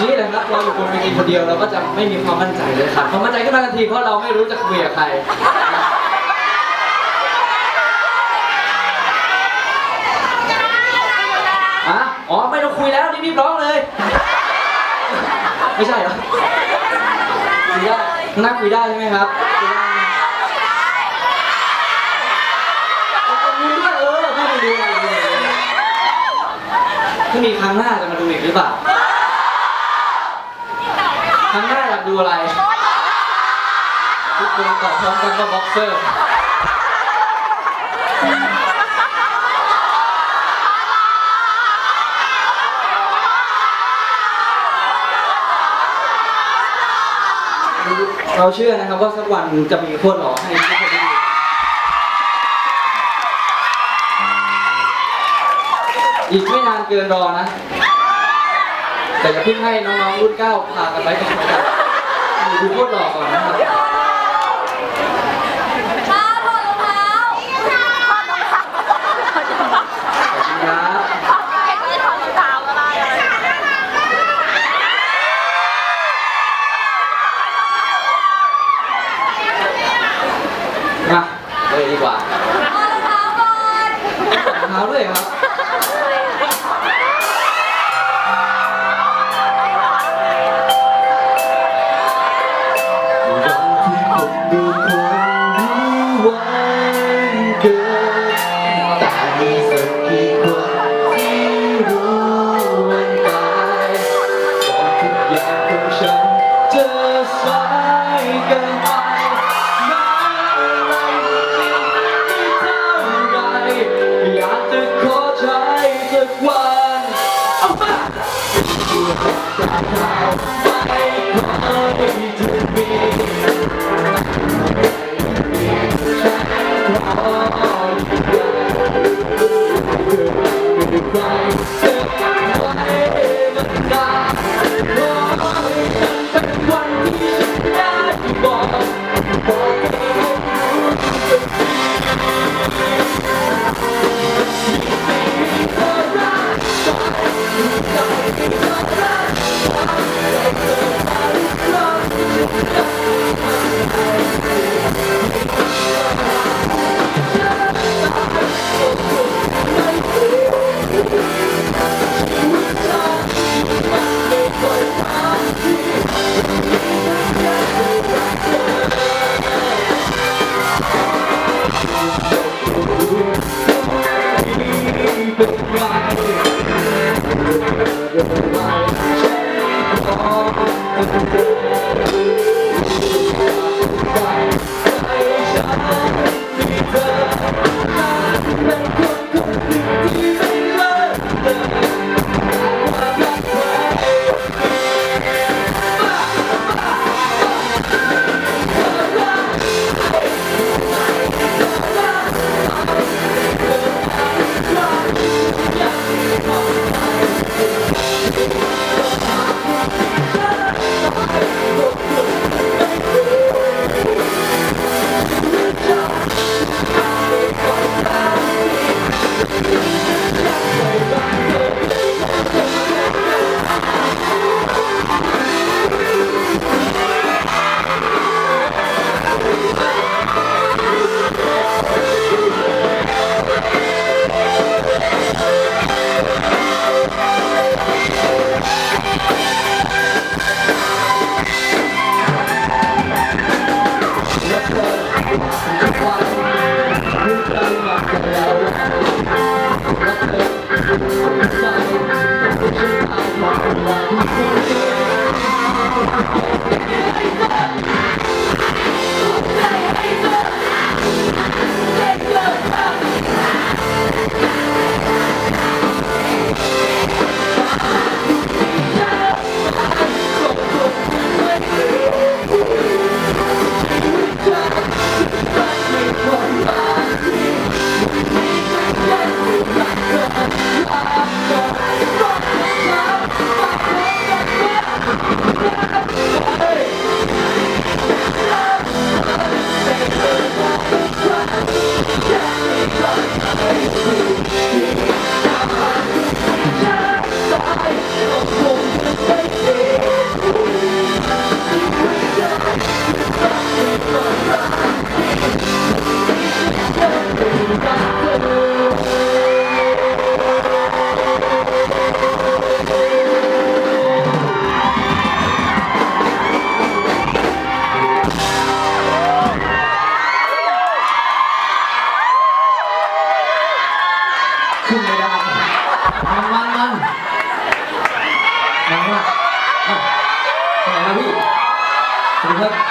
อย่างนี้แหละครับเราอยู่บนเวทีคนเดียวเราก็จะไม่มีความมั่นใจเลยครับความมั่นใจขึ้นมาทันทีเพราะเราไม่รู้จะคุยกับใครอะอ๋อไม่ต้องคุยแล้วรีบๆร้องเลย ไม่ใช่เหรอคุยได้น่าคุยได้ใช่ไหมครับคุยได้วยเออไม่ดูอะไรเลยถ้ามีครั้งหน้าจะมาดูอีกหรือเปล่า ครั้งหน้าอยากดูอะไร ทุกคนตอบพร้อมกันว่าบ็อกเซอร์เราเชื่อนะครับว่าสักวันจะมีโคตรหล่อให้ทุกคนได้ดูอีกไม่นานเกินรอนะ แต่อย่าเพิ่งให้น้องๆรุ่นเก้าพากันไปก่อนนะครับดูโคตรหล่อก่อนนะครับเท้าถอดรองเท้าถอดรองเท้าขอบคุณครับไม่ถอดรองเท้าก็ได้เลยมาเลยดีกว่าถอดรองเท้าก่อนรองเท้าด้วยครับ อ 감사합니다. มากมาไหนนะพี่สวัสดีครับ